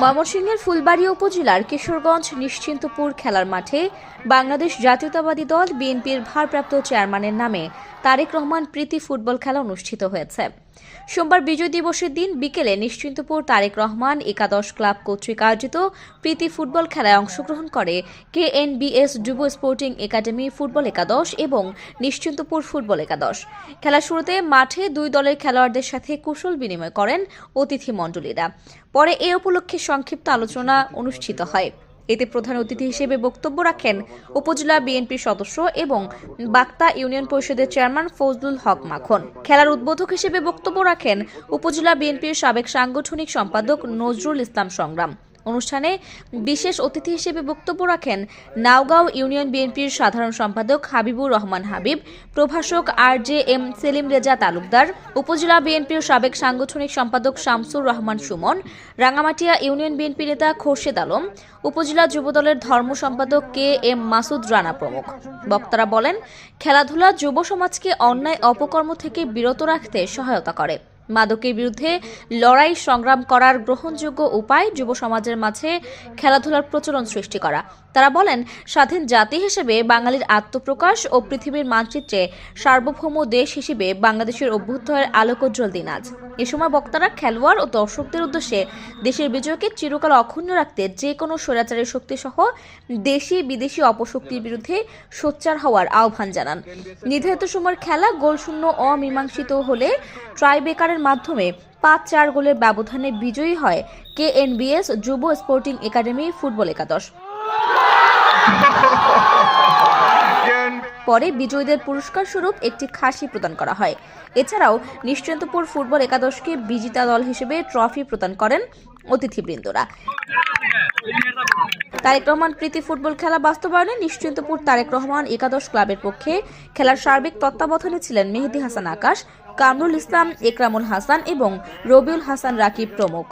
ময়মনসিংহের ফুলবাড়ী উপজেলার কিশোরগঞ্জ নিশ্চিন্তপুর খেলার মাঠে বাংলাদেশ জাতীয়তাবাদী দল বিএনপির ভারপ্রাপ্ত চেয়ারম্যানের নামে তারেক রহমান প্রীতি ফুটবল খেলা অনুষ্ঠিত হয়েছে। সোমবার বিজয় দিবসের দিন বিকেলে নিশ্চিন্তপুর তারেক রহমান একাদশ ক্লাব কর্তৃক আয়োজিত প্রীতি ফুটবল খেলায় অংশগ্রহণ করে কে এন কেএনবিএস যুব স্পোর্টিং একাডেমি ফুটবল একাদশ এবং নিশ্চিন্তপুর ফুটবল একাদশ। খেলার শুরুতে মাঠে দুই দলের খেলোয়াড়দের সাথে কুশল বিনিময় করেন অতিথি মণ্ডলীরা। পরে এ উপলক্ষে সংক্ষিপ্ত আলোচনা অনুষ্ঠিত হয়। এতে প্রধান অতিথি হিসেবে বক্তব্য রাখেন উপজেলা বিএনপির সদস্য এবং বাক্তা ইউনিয়ন পরিষদের চেয়ারম্যান ফজলুল হক মাখন। খেলার উদ্বোধক হিসেবে বক্তব্য রাখেন উপজেলা বিএনপির সাবেক সাংগঠনিক সম্পাদক নজরুল ইসলাম সংগ্রাম। অনুষ্ঠানে বিশেষ অতিথি হিসেবে বক্তব্য রাখেন নাওগাঁও ইউনিয়ন বিএনপির সাধারণ সম্পাদক হাবিবুর রহমান হাবিব, প্রভাষক R J M Selim Reza Talukdar, উপজেলা বিএনপির সাবেক সাংগঠনিক সম্পাদক শামসুর রহমান সুমন, রাঙামাটিয়া ইউনিয়ন বিএনপি নেতা খোরশেদ আলম, উপজেলা যুবদলের ধর্ম সম্পাদক কে এম মাসুদ রানা প্রমুখ। বক্তারা বলেন, খেলাধুলা যুব সমাজকে অন্যায় অপকর্ম থেকে বিরত রাখতে সহায়তা করে। মাদকের বিরুদ্ধে লড়াই সংগ্রাম করার গ্রহণযোগ্য উপায় যুব সমাজের মাঝে খেলাধুলার প্রচলন সৃষ্টি করা। তারা বলেন, স্বাধীন জাতি হিসেবে বাঙালির আত্মপ্রকাশ ও পৃথিবীর মানচিত্রে সার্বভৌম দেশ হিসেবে বাংলাদেশের অভ্যুদয়ের আলোকোজ্জ্বল দিন আজ। এ সময় বক্তারা খেলোয়াড় ও দর্শকদের উদ্দেশ্যে দেশের বিজয়কে চিরকাল অক্ষুণ্ণ রাখতে যে কোনো স্বৈরাচারের শক্তি সহ দেশি বিদেশি অপশক্তির বিরুদ্ধে সোচ্চার হওয়ার আহ্বান জানান। নির্ধারিত সময়ের খেলা গোলশূন্য অমীমাংসিত হলে ট্রাইবেকারের মাধ্যমে পাঁচ চার গোলের ব্যবধানে বিজয়ী হয় কে কেএনবিএস যুব স্পোর্টিং একাডেমি ফুটবল একাদশ। পরে বিজয়ীদের পুরস্কার স্বরূপ একটি খাসি প্রদান করা হয়। এছাড়াও নিশ্চিন্তপুর ফুটবল একাদশকে বিজিতা দল হিসেবে ট্রফি প্রদান করেন অতিথিবৃন্দরা। তারেক রহমান প্রীতি ফুটবল খেলা বাস্তবায়নে নিশ্চিন্তপুর তারেক রহমান একাদশ ক্লাবের পক্ষে খেলার সার্বিক তত্ত্বাবধানে ছিলেন মেহেদি হাসান আকাশ, কামরুল ইসলাম, একরামুল হাসান এবং রবিউল হাসান রাকিব প্রমুখ।